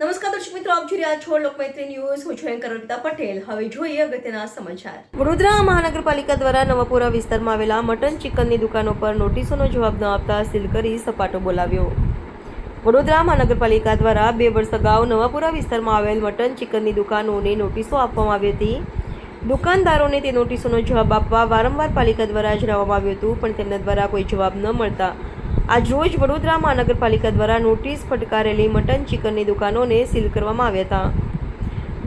નમસ્કાર દર્શક મિત્રો, આપ જોઈ રહ્યા ન્યૂઝ. હું છું એન્કર પટેલ. હવે જોઈએ અગત્યના સમાચાર. વડોદરા મહાનગરપાલિકા દ્વારા નવાપુરા વિસ્તારમાં આવેલા મટન ચિકનની દુકાનો પર નોટિસોનો જવાબ ન આપતા સીલ સપાટો બોલાવ્યો. વડોદરા મહાનગરપાલિકા દ્વારા બે વર્ષ અગાઉ નવાપુરા વિસ્તારમાં આવેલ મટન ચિકનની દુકાનોને નોટિસો આપવામાં આવી હતી. દુકાનદારોને તે નોટિસોનો જવાબ આપવા વારંવાર પાલિકા દ્વારા જણાવવામાં આવ્યું હતું, પણ તેમના દ્વારા કોઈ જવાબ ન મળતા. આજ રોજ વડોદરા મહાનગરપાલિકા દ્વારા નોટિસ ફટકારેલી મટન, ચિકનની દુકાનોને સીલ કરવામાં આવ્યા હતા.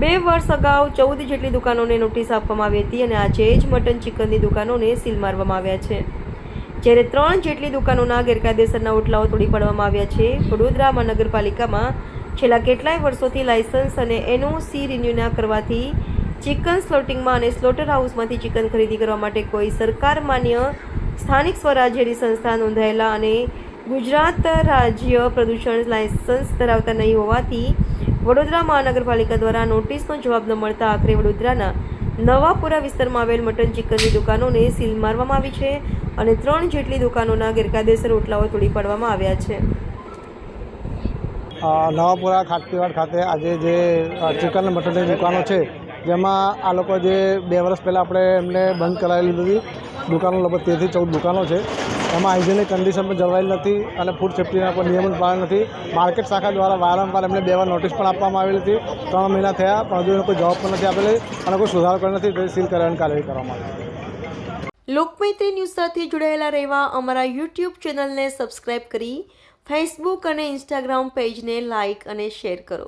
બે વર્ષ અગાઉ ચૌદ જેટલી દુકાનોને નોટિસ આપવામાં આવી હતી અને આજે જ મટન, ચિકનની દુકાનોને સીલ મારવામાં આવ્યા છે. જ્યારે ત્રણ જેટલી દુકાનોના ગેરકાયદેસરના ઓટલાઓ તોડી પાડવામાં આવ્યા છે, વડોદરા મહાનગરપાલિકામાં છેલ્લા કેટલાય વર્ષોથી લાયસન્સ અને એનઓસી રિન્યુ ના કરવાથી ચિકન સ્લોટિંગમાં અને સ્લોટર હાઉસમાંથી ચિકન ખરીદી કરવા માટે કોઈ સરકાર માન્ય સ્થાનિક સ્વરાજ્યની સંસ્થા નોંધાયેલા અને ગુજરાત રાજ્ય પ્રદૂષણ લાયસન્સ ધરાવતા નહીં હોવાથી વડોદરા મહાનગરપાલિકા દ્વારા નોટિસનો જવાબ ન મળતા આખરે વડોદરાના નવાપુરા વિસ્તારમાં આવેલ મટન ચિકનની દુકાનોને સીલ મારવામાં આવી છે અને ત્રણ જેટલી દુકાનોના ગેરકાયદેસર ઓટલાઓ તોડી પાડવામાં આવ્યા છે. નવાપુરા ખાટકીવાડ ખાતે આજે જે ચિકન મટનની દુકાનો છે જેમાં આ લોકો જે બે વર્ષ પહેલાં આપણે એમને બંધ કરાવેલી હતી, દુકાનો લગભગ તેરથી ચૌદ દુકાનો છે. એમાં હાઇજેનિક કન્ડિશન પણ જળવાયેલી નથી અને ફૂડ સેફ્ટીના પણ નિયમન પાલન નથી. માર્કેટ શાખા દ્વારા વારંવાર એમને બે વાર નોટિસ પણ આપવામાં આવેલી હતી. ત્રણ મહિના થયા, પણ હજુ કોઈ જવાબ પણ નથી આપેલી અને કોઈ સુધારો પણ નથી. સીલ કરવાની કાર્યવાહી કરવામાં આવી. લોકમૈત્રી ન્યૂઝ સાથે જોડાયેલા રહેવા અમારા યુટ્યુબ ચેનલને સબસ્ક્રાઇબ કરી ફેસબુક અને ઇન્સ્ટાગ્રામ પેજને લાઇક અને શેર કરો.